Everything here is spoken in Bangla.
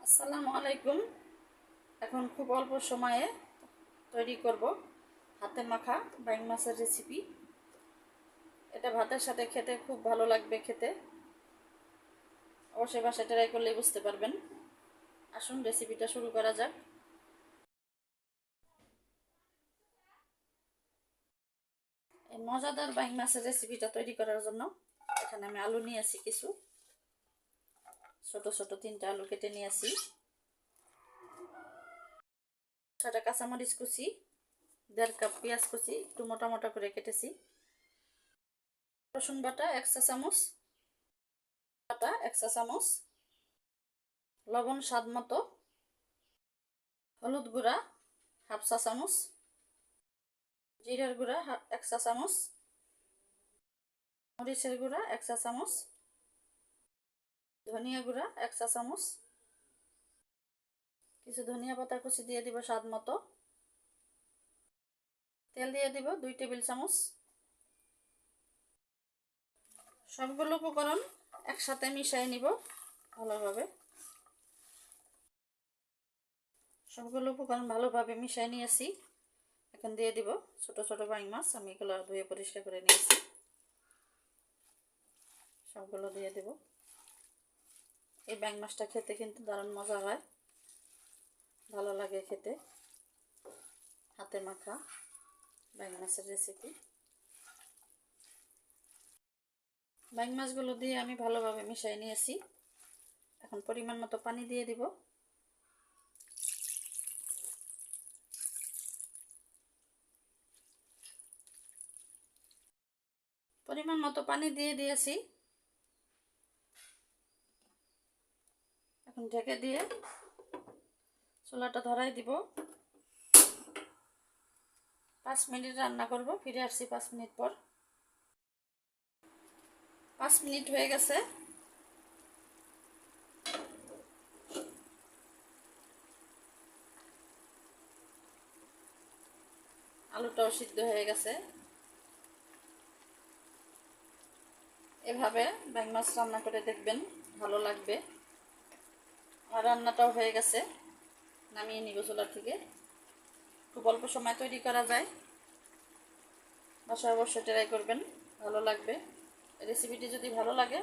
আসসালামু আলাইকুম। এখন খুব অল্প সময়ে তৈরি করব হাতে মাখা বাইং মাছের রেসিপি এটা ভাতের সাথে খেতে খুব ভালো লাগবে খেতে। অবশ্যই বাসায় ট্রাই করলেই বুঝতে পারবেন। আসুন রেসিপিটা শুরু করা যাক। এই মজাদার বাইং মাছের রেসিপিটা তৈরি করার জন্য এখানে আমি আলু নিয়েছি কিছু। ছোট ছোট তিনটা আলু কেটে নিয়েছি ছটা কাঁচামরিচ কুচি, দেড় কাপ পেঁয়াজ কুচি, একটু মোটা মোটা করে কেটেছি। রসুন বাটা এক চা চামচ বাটা এক চা চামচ, লবণ স্বাদ মতো, হলুদ গুঁড়া হাফ চা চামচ, জিরার গুঁড়া এক চা চামচ, মরিচের গুঁড়া এক চা চামচ ধনিয়া গুঁড়া, এক চা চামচ। কিছু ধনিয়া পাতা কুচি দিয়ে দিব স্বাদ মতো। তেল দিয়ে দিব দুই টেবিল চামচ। সবগুলো উপকরণ একসাথে মিশাই নিব ভালোভাবে। সবগুলো উপকরণ ভালোভাবে মিশিয়ে নিয়েছি। এখন দিয়ে দিব ছোট ছোট বাইং মাছ। আমি এগুলো ধুয়ে পরিষ্কার করে নিয়েছি। সবগুলো দিয়ে দেব। এই ব্যাং মাছটা খেতে কিন্তু দারুণ মজা হয়। ভালো লাগে খেতে। হাতে মাখা ব্যাং মাছের রেসিপি ব্যাং মাছগুলো দিয়ে আমি ভালোভাবে মিশাই নিয়েছি। এখন পরিমাণ মতো পানি দিয়ে দিব। পরিমাণ মতো পানি দিয়ে দিয়েছি। এখন ঢেকে দিয়ে চুলাটা ধরাই দিব। পাঁচ মিনিট রান্না করব, ফিরে আসছি পাঁচ মিনিট পর। পাঁচ মিনিট হয়ে গেছে। আলুটাও সিদ্ধ হয়ে গেছে। এভাবে ব্যাং মাছ রান্না করে দেখবেন, ভালো লাগবে। আর রান্নাটাও হয়ে গেছে। নামিয়ে নিব চুলার থেকে। খুব অল্প সময় তৈরি করা যায়। বাসায় অবশ্যই ট্রাই করবেন, ভালো লাগবে। রেসিপিটি যদি ভালো লাগে